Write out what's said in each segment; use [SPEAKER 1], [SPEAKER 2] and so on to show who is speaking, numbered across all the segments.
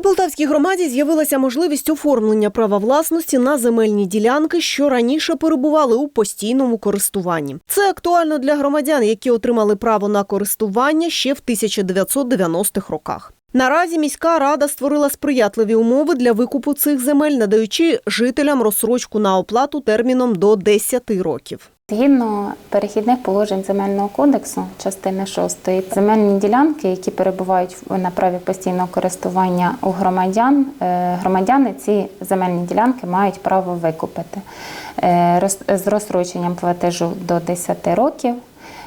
[SPEAKER 1] У Полтавській громаді з'явилася можливість оформлення права власності на земельні ділянки, що раніше перебували у постійному користуванні. Це актуально для громадян, які отримали право на користування ще в 1990-х роках. Наразі міська рада створила сприятливі умови для викупу цих земель, надаючи жителям розсрочку на оплату терміном до 10 років.
[SPEAKER 2] Згідно перехідних положень земельного кодексу, частини 6, земельні ділянки, які перебувають на праві постійного користування у громадян, е, громадяни ці земельні ділянки мають право викупити е, з розстроченням платежу до 10 років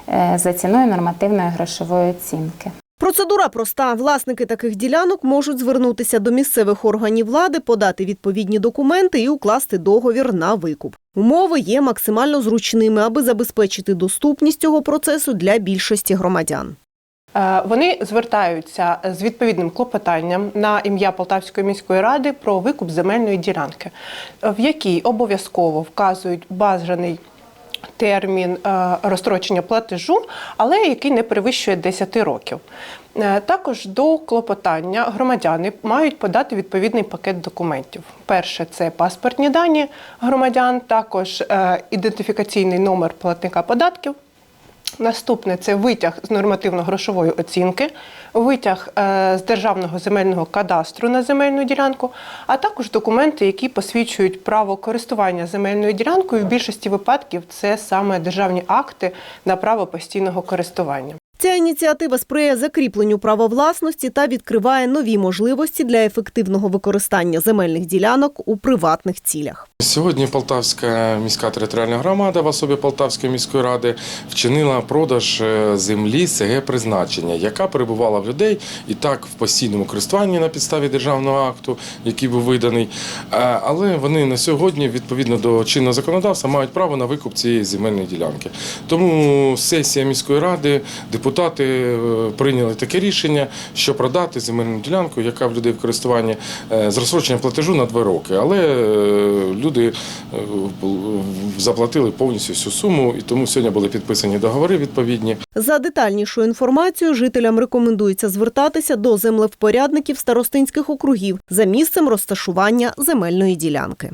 [SPEAKER 2] е, за ціною нормативної грошової оцінки.
[SPEAKER 1] Процедура проста. Власники таких ділянок можуть звернутися до місцевих органів влади, подати відповідні документи і укласти договір на викуп. Умови є максимально зручними, аби забезпечити доступність цього процесу для більшості громадян.
[SPEAKER 3] Е, Вони звертаються з відповідним клопотанням на ім'я Полтавської міської ради про викуп земельної ділянки, в якій обов'язково вказують бажаний термін е, розстрочення платежу, але який не перевищує 10 років. Е, Також до клопотання громадяни мають подати відповідний пакет документів. Перше це паспортні дані громадян, також е, ідентифікаційний номер платника податків. Наступне це витяг з нормативно-грошової оцінки, витяг е, з державного земельного кадастру на земельну ділянку, а також документи, які посвідчують право користування земельною ділянкою. В більшості випадків це саме державні акти на право постійного користування.
[SPEAKER 1] Ця ініціатива сприє закріпленню права власності та відкриває нові можливості для ефективного використання земельних ділянок у приватних цілях.
[SPEAKER 4] Сьогодні Полтавська міська територіальна громада в особі Полтавської міської ради вчинила продаж е, землі СГ призначення, яка перебувала в людей і так в постійному користуванні на підставі державного акту, який був виданий. Е, Але вони на сьогодні, відповідно до чинного законодавства, мають право на викуп цієї земельної ділянки. Тому сесія міської ради, депутати е, прийняли таке рішення, що продати земельну ділянку, яка в людей в користуванні е, з розсроченням платежу на два роки. Але е, люди заплатили повністю всю суму, і тому сьогодні були підписані договори відповідні.
[SPEAKER 1] За детальнішою інформацією жителям рекомендується звертатися до землевпорядників старостинських округів за місцем розташування земельної ділянки.